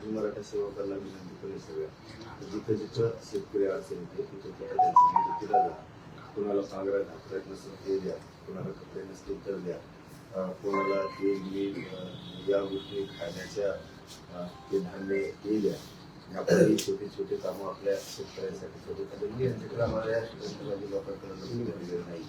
मी मराठा सेवकाला विनंती करेल सगळ्या. जिथं जिथं शेतकरी अडचण येते तिथं तिथं त्यांची मदतीला जा. कोणाला पांघरा घातरायत नसेल ते द्या. कोणाला कपडे नसतील तर द्या. कोणाला तेल मीठ या गोष्टी खाण्याच्या ते धान्य ते द्या. आपली छोटे छोटे कामं आपल्या शेतकऱ्यांसाठी छोटे छोटे यांच्याकडे आम्हाला या लोकांकडे नाही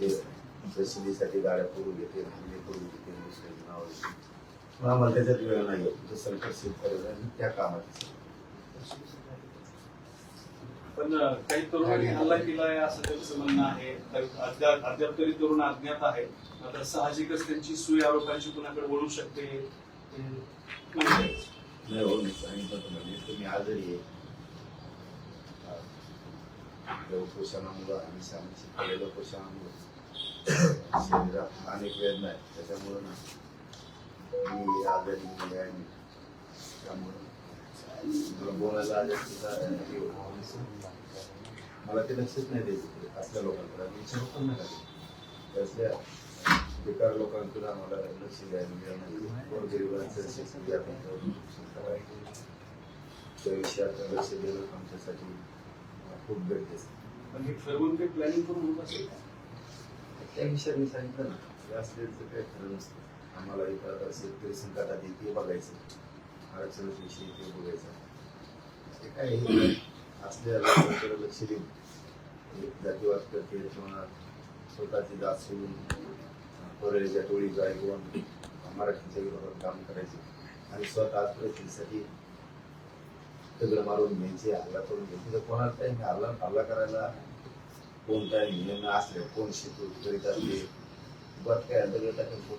ते प्रसिद्धीसाठी गाड्या करून घेते धान्य करून घेते दुसऱ्याची नाव पण आम्हाला त्याच्यात वेळ नाही होत संकट शेतकऱ्याला आणि त्या कामात पण काही तरुणांनी हल्ला केलाय असं त्यांचं म्हणणं आहे. अद्याप अद्याप तरी तरुण अज्ञात आहे. मात्र साहजिकच त्यांची सुई आरोपांची कुणाकडे वळू शकते? आहे. नाही हो मी सांगितलं तुम्हाला. तुम्ही आजारी आहे. उपोषणामुळं आणि आम्ही शिकवलेल्या उपोषणामुळं शरीरात अनेक वेदना आहेत. त्याच्यामुळं ना मी आजारी मुली आहे त्यामुळं मला बोलायला आजारी सुद्धा हे होतं. मला ते लक्षच नाही द्यायचं असल्या लोकांकडे आणि विचार पण नाही करायचं. त्यातल्या बेकार लोकांकडे आम्हाला लक्ष द्यायला मिळणार नाही कोण गरिबांचं आपण करायचं त्या विषयात लक्ष देणं आमच्यासाठी खूप गरजेचं आहे. पण हे ठरवून काही प्लॅनिंग करून होत असेल त्या विषयात सांगितलं ना हे असल्याचं काही खरं नसतं आम्हाला इथं आता शेतकरी संकटात ते बघायचं. अडचणीविषयी ते बघायचं. ते काय हे असल्या लक्ष देऊन एक जातीवाद करते किंवा स्वतःची जात सोडून परळीच्या टोळी ऐकून मराठीच्या विरोधात काम करायचे. आणि स्वतः परिस्थितीसाठी दगड मारून घ्यायचे हल्ला करून घ्यायचे. तर कोणाला काही हल्ला हल्ला करायला कोण काय नियम असले कोण शेतू करीत असले बरं काय दगड टाकून